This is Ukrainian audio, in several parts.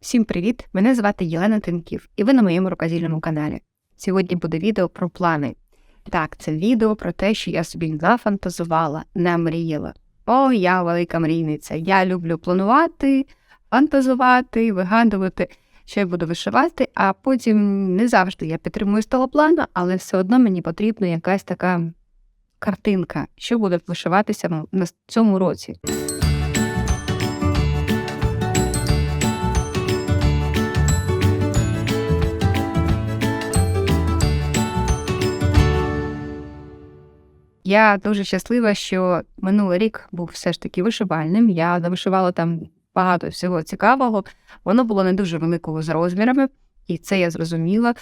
Всім привіт! Мене звати Єлена Тинків, і ви на моєму рукодільному каналі. Сьогодні буде відео про плани. Так, це відео про те, що я собі нафантазувала, намріяла. О, я велика мрійниця. Я люблю планувати, фантазувати, вигадувати, що я буду вишивати, а потім не завжди я підтримую того плану, але все одно мені потрібна якась така картинка, що буде вишиватися на цьому році. Я дуже щаслива, що минулий рік був все ж таки вишивальним. Я навишивала там багато всього цікавого. Воно було не дуже великого за розмірами, і це я зрозуміла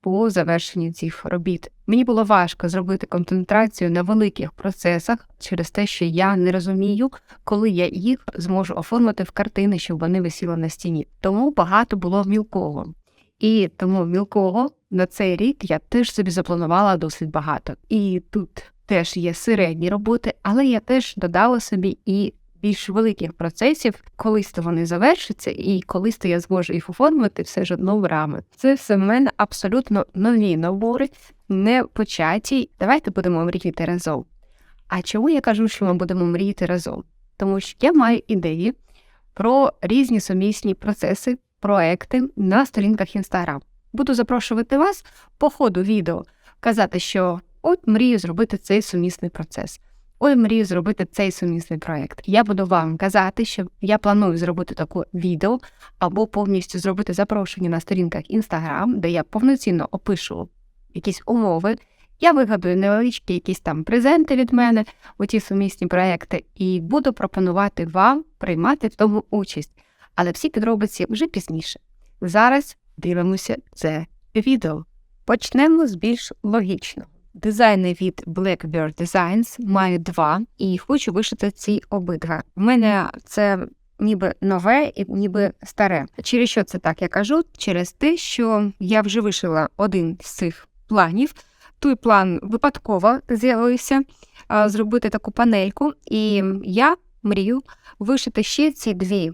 по завершенні цих робіт. Мені було важко зробити концентрацію на великих процесах через те, що я не розумію, коли я їх зможу оформити в картини, щоб вони висіли на стіні. Тому багато було мілкого. І тому мілкого на цей рік я теж собі запланувала досить багато. І тут теж є середні роботи, але я теж додала собі і більш великих процесів, колись то вони завершаться, і колись то я зможу їх оформити все ж одно в рами. Це все в мене абсолютно нові набори, не початі. Давайте будемо мріяти разом. А чому я кажу, що ми будемо мріяти разом? Тому що я маю ідеї про різні сумісні процеси, проекти на сторінках Інстаграм. Буду запрошувати вас по ходу відео казати, що от мрію зробити цей сумісний процес. Ой, мрію зробити цей сумісний проєкт. Я буду вам казати, що я планую зробити таке відео або повністю зробити запрошення на сторінках Інстаграм, де я повноцінно опишу якісь умови. Я вигадую невеличкі якісь там презенти від мене у ті сумісні проекти, і буду пропонувати вам приймати в тому участь. Але всі підробиці вже пізніше. Зараз дивимося це відео. Почнемо з більш логічного. Дизайни від Blackbird Designs маю два, і хочу вишити ці обидва. У мене це ніби нове і ніби старе. Через що це так я кажу? Через те, що я вже вишила один з цих планів. Той план випадково з'явився зробити таку панельку, і я мрію вишити ще ці дві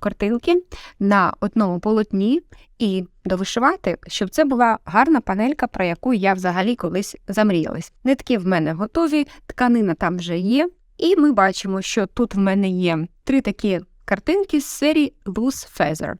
картинки на одному полотні і довишивати, щоб це була гарна панелька, про яку я взагалі колись замріялась. Нитки в мене готові, тканина там вже є, і ми бачимо, що тут в мене є три такі картинки з серії Loose Feather.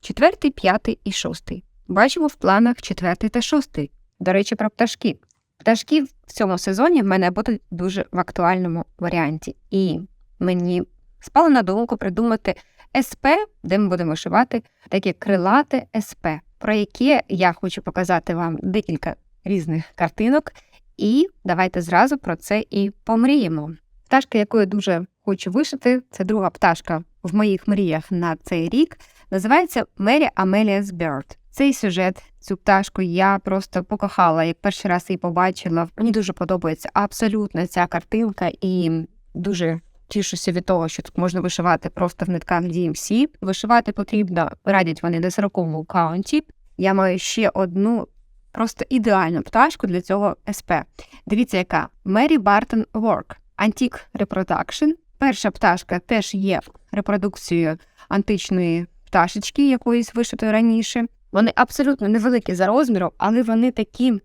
Четвертий, п'ятий і шостий. Бачимо в планах четвертий та шостий. До речі, про пташки. Пташки в цьому сезоні в мене будуть дуже в актуальному варіанті. І мені спало на думку придумати СП, де ми будемо шивати таке крилате СП, про яке я хочу показати вам декілька різних картинок. І давайте зразу про це і помріємо. Пташка, яку я дуже хочу вишити, це друга пташка в моїх мріях на цей рік. Називається Mary Amelia's Bird. Цей сюжет, цю пташку я просто покохала, як перший раз її побачила. Мені дуже подобається абсолютно ця картинка і дуже тішуся від того, що тут можна вишивати просто в нитках DMC. Вишивати потрібно, радять вони на 40-му каунті. Я маю ще одну просто ідеальну пташку для цього СП. Дивіться, яка Mary Barton Work Antique Reproduction. Перша пташка теж є репродукцією античної пташечки, якоїсь вишитої раніше. Вони абсолютно невеликі за розміром, але вони такі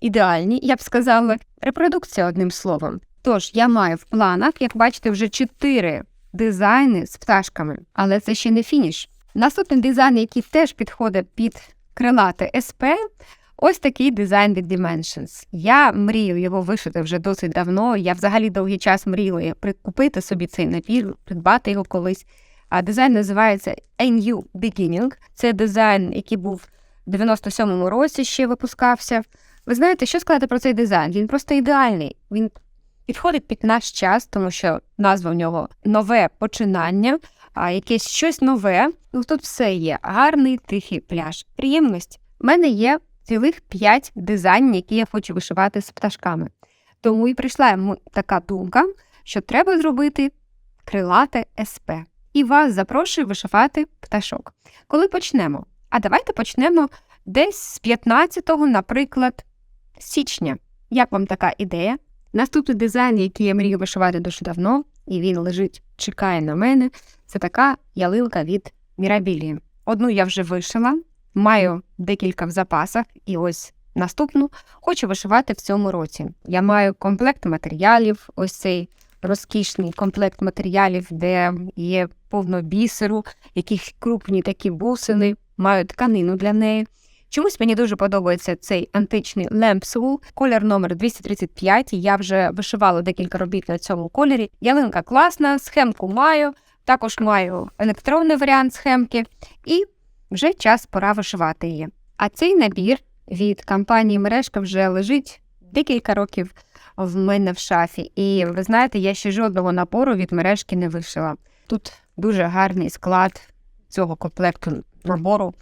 ідеальні, я б сказала. Репродукція одним словом. Тож я маю в планах, як бачите, вже чотири дизайни з пташками, але це ще не фініш. Наступний дизайн, який теж підходить під крилате СП, ось такий дизайн від Dimensions. Я мрію його вишити вже досить давно. Я взагалі довгий час мріяла купити собі цей напір, придбати його колись. А дизайн називається A New Beginning. Це дизайн, який був в 97-му році ще випускався. Ви знаєте, що сказати про цей дизайн? Він просто ідеальний. Він підходить під наш час, тому що назва в нього нове починання, а якесь щось нове. Ну тут все є. Гарний тихий пляж. Приємність. У мене є цілих п'ять дизайнів, які я хочу вишивати з пташками. Тому і прийшла йому така думка, що треба зробити крилате СП. І вас запрошую вишивати пташок. Коли почнемо? А давайте почнемо десь з 15, наприклад, січня. Як вам така ідея? Наступний дизайн, який я мрію вишивати дуже давно, і він лежить, чекає на мене, це така ялинка від мірабілії. Одну я вже вишила, маю декілька в запасах, і ось наступну хочу вишивати в цьому році. Я маю комплект матеріалів, ось цей розкішний комплект матеріалів, де є повно бісеру, якісь крупні такі бусини, маю тканину для неї. Чомусь мені дуже подобається цей античний лемпсул, колір номер 235. Я вже вишивала декілька робіт на цьому кольорі. Ялинка класна, схемку маю, також маю електронний варіант схемки, і вже час пора вишивати її. А цей набір від компанії Мережка вже лежить декілька років в мене в шафі. І ви знаєте, я ще жодного напору від мережки не вишила. Тут дуже гарний склад цього комплекту набору.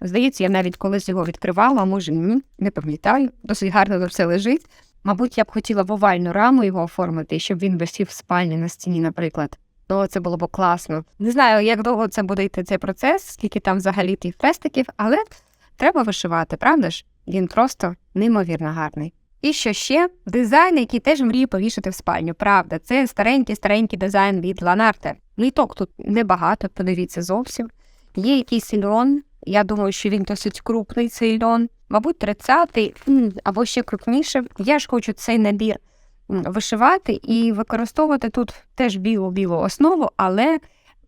Здається, я навіть колись його відкривала, може ні, не пам'ятаю. Досить гарно все лежить. Мабуть, я б хотіла в овальну раму його оформити, щоб він висів в спальні на стіні, наприклад. Ну, це було б класно. Не знаю, як довго це буде йти цей процес, скільки там взагалі тих фестиків, але треба вишивати, правда ж? Він просто неймовірно гарний. І що ще? Дизайн, який теж мрію повішати в спальню. Правда, це старенький старенький дизайн від Ланарте. Ниток тут небагато, подивіться зовсім. Є якийсь льон, я думаю, що він досить крупний цей льон, мабуть, 30-й або ще крупніше. Я ж хочу цей набір вишивати і використовувати тут теж білу-білу основу, але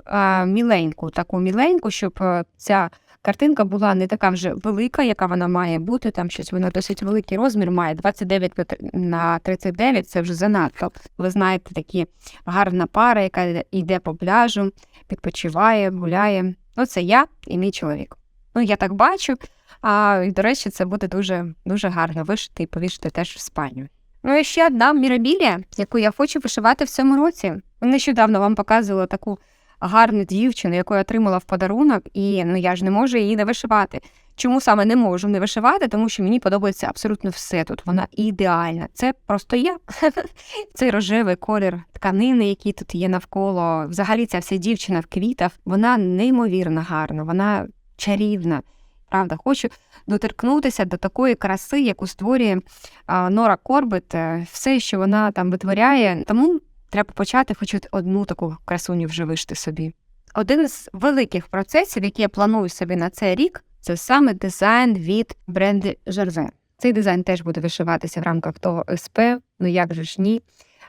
а, міленьку, таку міленьку, щоб е, ця картинка була не така вже велика, яка вона має бути. Там щось вона досить великий розмір має 29 на 39, це вже занадто. Ви знаєте, такі гарна пара, яка йде по пляжу, підпочиває, гуляє. Оце я і мій чоловік. Ну, я так бачу. А до речі, це буде дуже дуже гарно вишити і повішити теж в спальню. Ну і ще одна мірабілія, яку я хочу вишивати в цьому році. Нещодавно вам показувала таку гарну дівчину, яку я отримала в подарунок, і ну я ж не можу її не вишивати. Чому саме не можу не вишивати? Тому що мені подобається абсолютно все тут. Вона ідеальна. Це просто я. Цей рожевий колір тканини, які тут є навколо. Взагалі, ця вся дівчина в квітах, вона неймовірно гарна, вона чарівна. Правда, хочу доторкнутися до такої краси, яку створює Нора Корбет, е, все, що вона там витворяє. Тому треба почати хоч одну таку красуню вже вишити собі. Один з великих процесів, які я планую собі на цей рік, це саме дизайн від бренди Жерве. Цей дизайн теж буде вишиватися в рамках того СП, ну як же ж ні.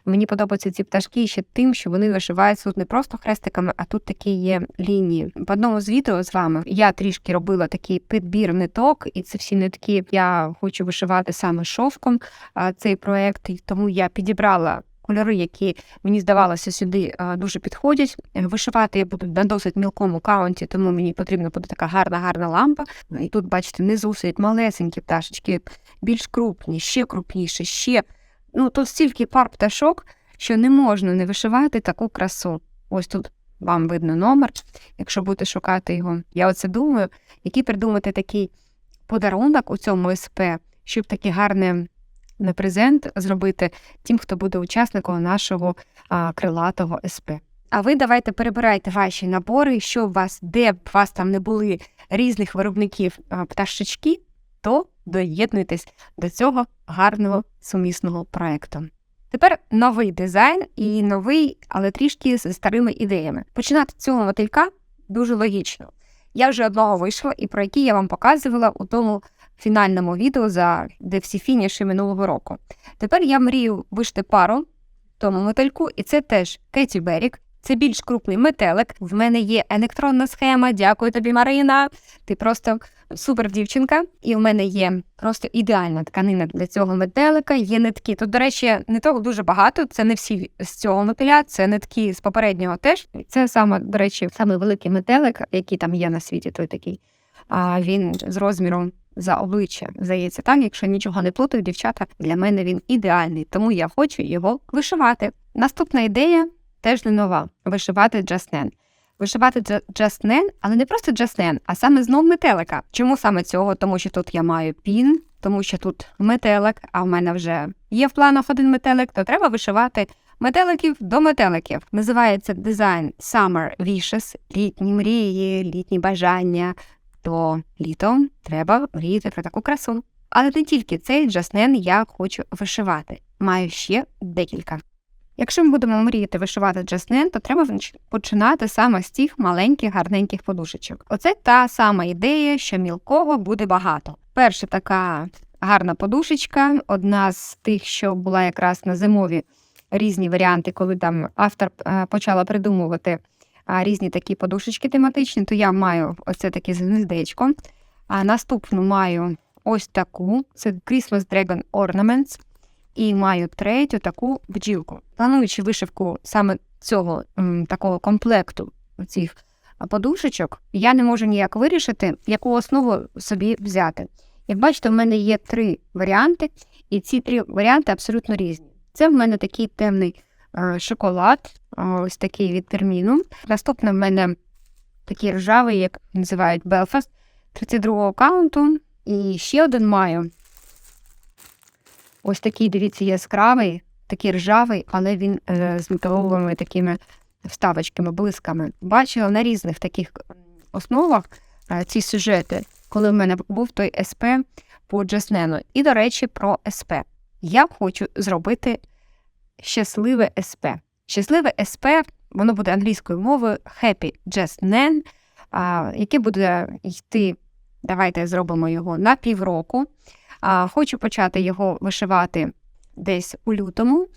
Мені подобаються ці пташки ще тим, що вони вишиваються тут не просто хрестиками, а тут такі є лінії. В одному з відео з вами я трішки робила такий підбір ниток, і це всі нитки я хочу вишивати саме шовком цей проект, тому я підібрала. Кольори, які мені здавалося сюди дуже підходять. Вишивати я буду на досить мілкому каунті, тому мені потрібна буде така гарна, гарна лампа. І тут, бачите, внизу сидять малесенькі пташечки, більш крупні, ще крупніші, ще ну тут стільки пар пташок, що не можна не вишивати таку красу. Ось тут вам видно номер, якщо будете шукати його. Я оце думаю, який придумати такий подарунок у цьому СП, щоб такий гарний на презент зробити тим, хто буде учасником нашого а, крилатого СП. А ви давайте перебирайте ваші набори, що у вас, де б вас там не були різних виробників пташечки, то доєднуйтесь до цього гарного сумісного проекту. Тепер новий дизайн і новий, але трішки з старими ідеями. Починати цього мотилька дуже логічно. Я вже одного вийшла, і про який я вам показувала у тому фінальному відео, за де всі фініші минулого року. Тепер я мрію вишити пару тому мотильку, і це теж Кеті Берік. Це більш крупний метелик. В мене є електронна схема. Дякую тобі, Марина. Ти просто супер дівчинка, і в мене є просто ідеальна тканина для цього метелика. Є нитки. Тут, до речі, не того дуже багато. Це не всі з цього мотиля, це нитки з попереднього теж. Це саме, до речі, саме великий метелик, який там є на світі, той такий. А він з розміром за обличчя здається, так, якщо нічого не плутаю, дівчата для мене він ідеальний, тому я хочу його вишивати. Наступна ідея теж не нова вишивати джаснен. Вишивати джаснен, але не просто джаснен, а саме знов метелика. Чому саме цього? Тому що тут я маю пін, тому що тут метелик, а в мене вже є в планах один метелик, то треба вишивати метеликів до метеликів. Називається дизайн Summer Wishes, літні мрії, літні бажання. То літом треба мріяти про таку красу. Але не тільки цей джаснен я хочу вишивати. Маю ще декілька. Якщо ми будемо мріяти вишивати джаснен, то треба починати саме з тих маленьких гарненьких подушечок. Оце та сама ідея, що мілкого буде багато. Перша така гарна подушечка, одна з тих, що була якраз на зимові різні варіанти, коли там автор е, почала придумувати різні такі подушечки тематичні, то я маю оце таке з гнездечком. А наступну маю ось таку: це Christmas Dragon Ornaments. І маю третю таку бджілку. Плануючи вишивку саме цього такого комплекту цих подушечок, я не можу ніяк вирішити, яку основу собі взяти. Як бачите, в мене є три варіанти, і ці три варіанти абсолютно різні. Це в мене такий темний е, шоколад, е, ось такий від терміну. Наступне в мене такий ржавий, як називають Belfast, 32-го каунту. І ще один маю. Ось такий, дивіться, яскравий, такий ржавий, але він е, з металовими такими вставочками, блисками. Бачила на різних таких основах е, ці сюжети, коли в мене був той СП по Джаснену. І, до речі, про СП. Я хочу зробити щасливе СП. Щасливе СП, воно буде англійською мовою Happy Just Nan, яке буде йти. Давайте зробимо його на півроку. Хочу почати його вишивати десь у лютому.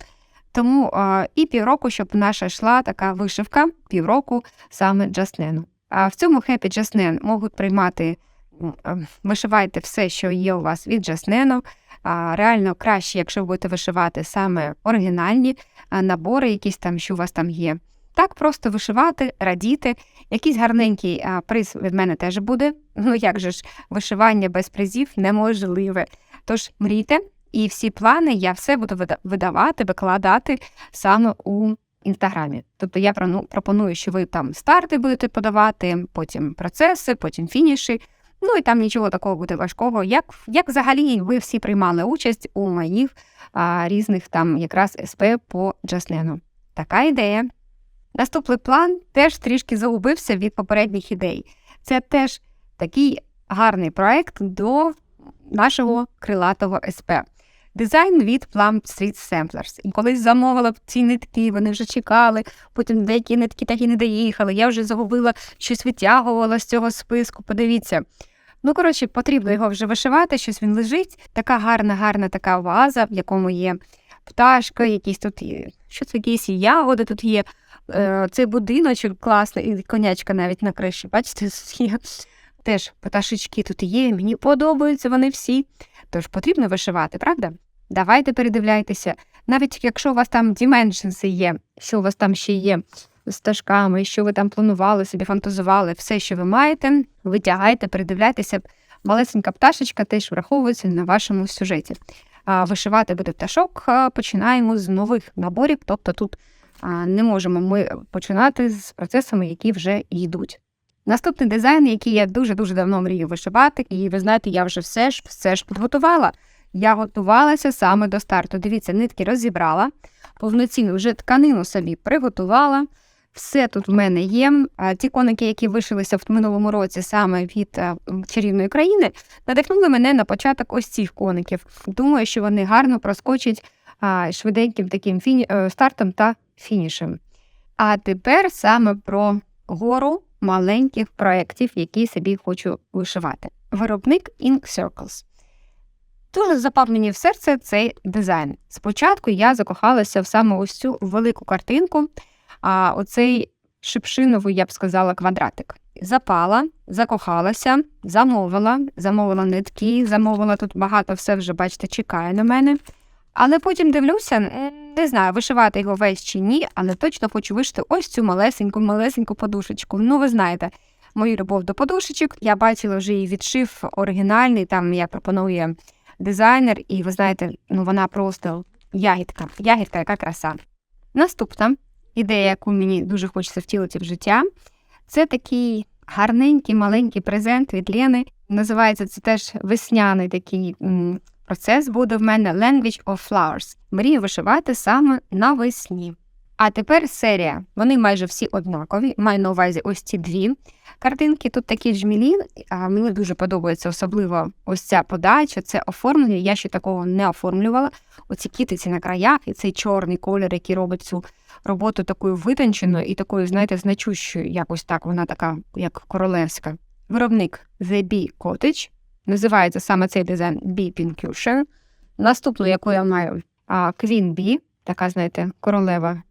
Тому а, і півроку, щоб наша йшла така вишивка півроку саме джаснену. А в цьому хеппі джаснен можуть приймати, вишивайте все, що є у вас від джаснену. А, реально краще, якщо ви будете вишивати саме оригінальні набори, якісь там, що у вас там є. Так просто вишивати, радіти. Якийсь гарненький приз від мене теж буде. Ну як же ж, вишивання без призів неможливе. Тож мрійте, і всі плани я все буду видавати, викладати саме у інстаграмі. Тобто я пропоную, що ви там старти будете подавати, потім процеси, потім фініші. Ну і там нічого такого буде важкого, як, як взагалі ви всі приймали участь у моїх а, різних там якраз СП по Джаснену. Така ідея. Наступний план теж трішки загубився від попередніх ідей. Це теж такий гарний проект до нашого крилатого СП. Дизайн від Plum Street Samplers. І колись замовила ці нитки, вони вже чекали, потім деякі нитки так і не доїхали. Я вже загубила, щось витягувала з цього списку. Подивіться. Ну, коротше, потрібно його вже вишивати, щось він лежить. Така гарна, гарна така ваза, в якому є пташка, якісь тут є. Що це якісь ягоди тут є. Е, цей будиночок класний, і конячка навіть на криші. Бачите, є. Теж пташечки тут є, мені подобаються вони всі. Тож потрібно вишивати, правда? Давайте передивляйтеся. Навіть якщо у вас там Dimensions є, що у вас там ще є з пташками, що ви там планували, собі фантазували, все, що ви маєте, витягайте, передивляйтеся. Малесенька пташечка теж враховується на вашому сюжеті. Вишивати буде пташок, починаємо з нових наборів, тобто тут не можемо ми починати з процесами, які вже йдуть. Наступний дизайн, який я дуже-дуже давно мрію вишивати, і ви знаєте, я вже все ж все ж підготувала. Я готувалася саме до старту. Дивіться, нитки розібрала, повноцінну вже тканину собі приготувала. Все тут в мене є. Ті коники, які вишилися в минулому році саме від е, чарівної країни, надихнули мене на початок ось цих коників. Думаю, що вони гарно проскочать швиденьким таким фіні... е, стартом та фінішем. А тепер саме про гору маленьких проєктів, які собі хочу вишивати. Виробник Ink Circles. Дуже запав мені в серце цей дизайн. Спочатку я закохалася в саме ось цю велику картинку, а оцей шипшиновий, я б сказала, квадратик. Запала, закохалася, замовила, замовила нитки, замовила тут багато, все вже, бачите, чекає на мене. Але потім дивлюся, не знаю, вишивати його весь чи ні, але точно хочу вишити ось цю малесеньку, малесеньку подушечку. Ну, ви знаєте, мою любов до подушечок. Я бачила вже її відшив оригінальний, там як пропонує дизайнер, і ви знаєте, ну вона просто ягідка, ягідка, яка краса. Наступна ідея, яку мені дуже хочеться втілити в життя, це такий гарненький маленький презент від Лени. Називається це теж весняний такий процес буде в мене Language of Flowers. Мрію вишивати саме навесні. А тепер серія. Вони майже всі однакові. Маю на увазі ось ці дві картинки. Тут такі джмілі. А мені дуже подобається особливо ось ця подача, це оформлення. Я ще такого не оформлювала. Оці китиці на краях і цей чорний колір, який робить цю роботу такою витонченою і такою, знаєте, значущою. Якось так. Вона така, як королевська. Виробник The Bee Cottage. Називається саме цей дизайн Bee Pincushion. Наступну, яку я маю, Queen Bee, така, знаєте, королева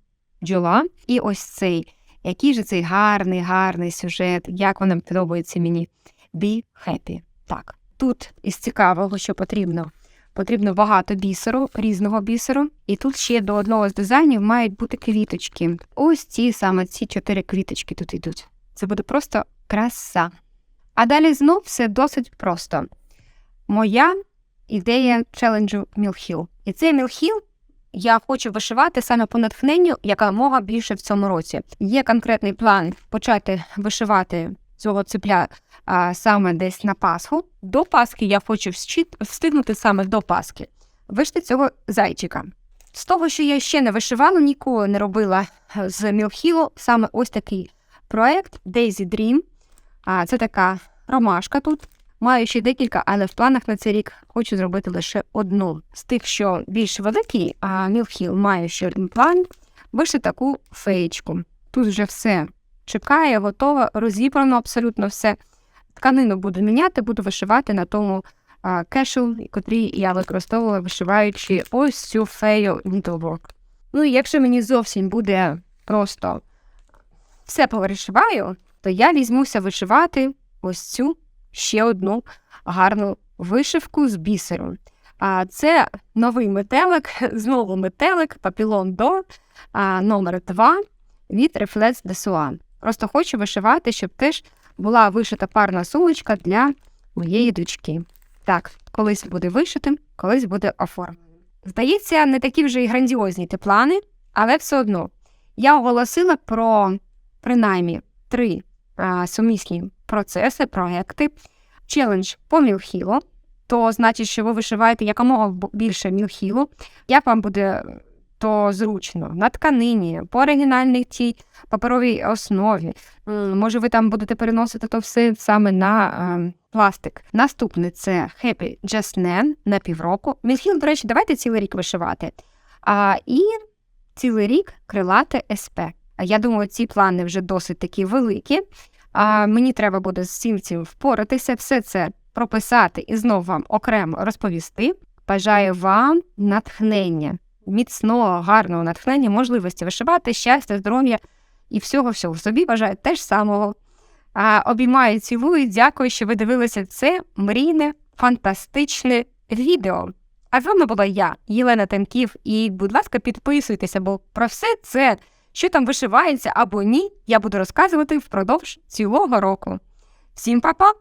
бджола. І ось цей, який же цей гарний, гарний сюжет, як вона подобається мені. Be happy. Так, тут із цікавого, що потрібно. Потрібно багато бісеру, різного бісеру. І тут ще до одного з дизайнів мають бути квіточки. Ось ці саме ці чотири квіточки тут йдуть. Це буде просто краса. А далі знов все досить просто. Моя ідея челенджу Мілхіл. І цей Мілхіл я хочу вишивати саме по натхненню якомога більше в цьому році. Є конкретний план почати вишивати цього цепля а, саме десь на Пасху. До Пасхи я хочу встигнути саме до Пасхи. Вишити цього зайчика. З того, що я ще не вишивала, ніколи не робила з Мілхілу саме ось такий проект Daisy Dream. А, це така ромашка тут. Маю ще декілька, але в планах на цей рік хочу зробити лише одну. З тих, що більш великий, а Мілхіл має ще один план. Вишити таку феєчку. Тут вже все чекає, готово, розібрано абсолютно все. Тканину буду міняти, буду вишивати на тому кешу, котрий я використовувала, вишиваючи ось цю фею Needlework. Ну і якщо мені зовсім буде просто все повишиваю, то я візьмуся вишивати ось цю ще одну гарну вишивку з бісером. А це новий метелик, знову метелик, папілон до номер 2 від Reflex de Soie. Просто хочу вишивати, щоб теж була вишита парна сумочка для моєї дочки. Так, колись буде вишитим, колись буде оформленим. Здається, не такі вже й грандіозні ті плани, але все одно я оголосила про принаймні три сумісні процеси, проекти. Челендж по мілхіло, то значить, що ви вишиваєте якомога більше мілхілу. Як вам буде то зручно на тканині, по оригінальній тій паперовій основі. Може, ви там будете переносити то все саме на е, пластик. Наступне це Happy Just Nan на півроку. Мілхіл, до речі, давайте цілий рік вишивати. А, і цілий рік крилате СП. Я думаю, ці плани вже досить такі великі. А мені треба буде з всім цим впоратися, все це прописати і знов вам окремо розповісти. Бажаю вам натхнення, міцного, гарного натхнення, можливості вишивати, щастя, здоров'я і всього всього. Собі бажаю теж самого. А, обіймаю, цілую, дякую, що ви дивилися це мрійне, фантастичне відео. А з вами була я, Єлена Темків, і, будь ласка, підписуйтеся, бо про все це, що там вишивається або ні, я буду розказувати впродовж цілого року. Всім па-па!